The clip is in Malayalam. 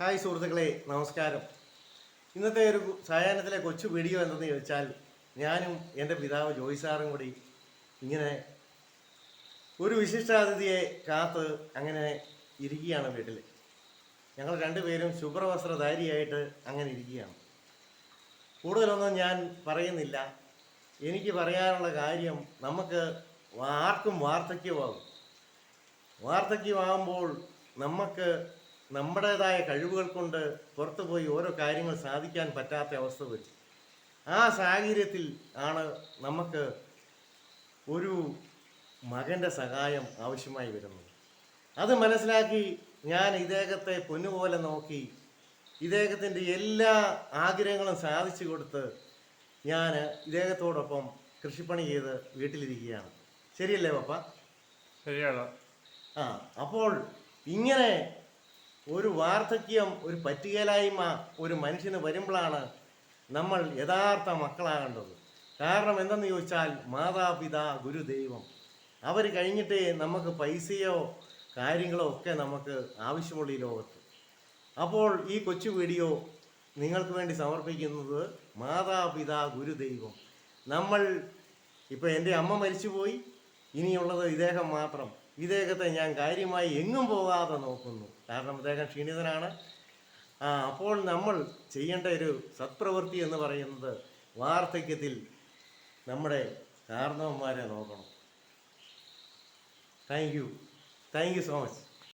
ഹായ് സുഹൃത്തുക്കളെ നമസ്കാരം. ഇന്നത്തെ ഒരു സായാഹ്നത്തിലെ കൊച്ചു വീഡിയോ എന്തെന്ന് ചോദിച്ചാൽ ഞാനും എന്റെ പിതാവ് ജോയി സാറും കൂടി ഇങ്ങനെ ഒരു വിശിഷ്ടാതിഥിയെ കാത്ത് അങ്ങനെ ഇരിക്കുകയാണ് വീട്ടിൽ. ഞങ്ങൾ രണ്ടുപേരും ശുഭ്രവസ്ത്രധാരിയായിട്ട് അങ്ങനെ ഇരിക്കുകയാണ്. കൂടുതലൊന്നും ഞാൻ പറയുന്നില്ല. എനിക്ക് പറയാനുള്ള കാര്യം നമുക്ക് ആർക്കും വാർദ്ധക്യമാകും. വാർദ്ധക്യമാകുമ്പോൾ നമുക്ക് നമ്മുടേതായ കഴിവുകൾ കൊണ്ട് പുറത്തു പോയി ഓരോ കാര്യങ്ങൾ സാധിക്കാൻ പറ്റാത്ത അവസ്ഥ വരും. ആ സാഹചര്യത്തിൽ ആണ് നമുക്ക് ഒരു മകന്റെ സഹായം ആവശ്യമായി വരുന്നത്. അത് മനസ്സിലാക്കി ഞാൻ ഇദ്ദേഹത്തെ പൊന്നുപോലെ നോക്കി ഇദ്ദേഹത്തിന്റെ എല്ലാ ആഗ്രഹങ്ങളും സാധിച്ചു കൊടുത്ത് ഞാൻ ഇദ്ദേഹത്തോടൊപ്പം കൃഷിപ്പണി ചെയ്ത് വീട്ടിലിരിക്കുകയാണ്. ശരിയല്ലേ പപ്പ? ശരിയാണ്. ആ അപ്പോൾ ഇങ്ങനെ ഒരു വാർദ്ധക്യം ഒരു പറ്റുകയില്ലായ്മ ഒരു മനുഷ്യന് വരുമ്പോഴാണ് നമ്മൾ യഥാർത്ഥ മക്കളാകേണ്ടത്. കാരണം എന്തെന്ന് ചോദിച്ചാൽ മാതാപിതാ ഗുരുദൈവം. അവർ കഴിഞ്ഞിട്ടേ നമുക്ക് പൈസയോ കാര്യങ്ങളോ ഒക്കെ നമുക്ക് ആവശ്യമുള്ള ഈ ലോകത്ത്. അപ്പോൾ ഈ കൊച്ചു വീഡിയോ നിങ്ങൾക്ക് വേണ്ടി സമർപ്പിക്കുന്നത് മാതാപിതാ ഗുരുദൈവം. നമ്മൾ ഇപ്പോൾ എന്റെ അമ്മ മരിച്ചുപോയി. ഇനിയുള്ളത് ഇദ്ദേഹം മാത്രം. ഇദ്ദേഹത്തെ ഞാൻ കാര്യമായി എങ്ങും പോകാതെ നോക്കുന്നു. കാരണം അദ്ദേഹം ക്ഷീണിതനാണ്. അപ്പോൾ നമ്മൾ ചെയ്യേണ്ട ഒരു സത്പ്രവൃത്തി എന്ന് പറയുന്നത് വാർദ്ധക്യത്തിൽ നമ്മുടെ കാരണവന്മാരെ നോക്കണം. Thank you thank you so much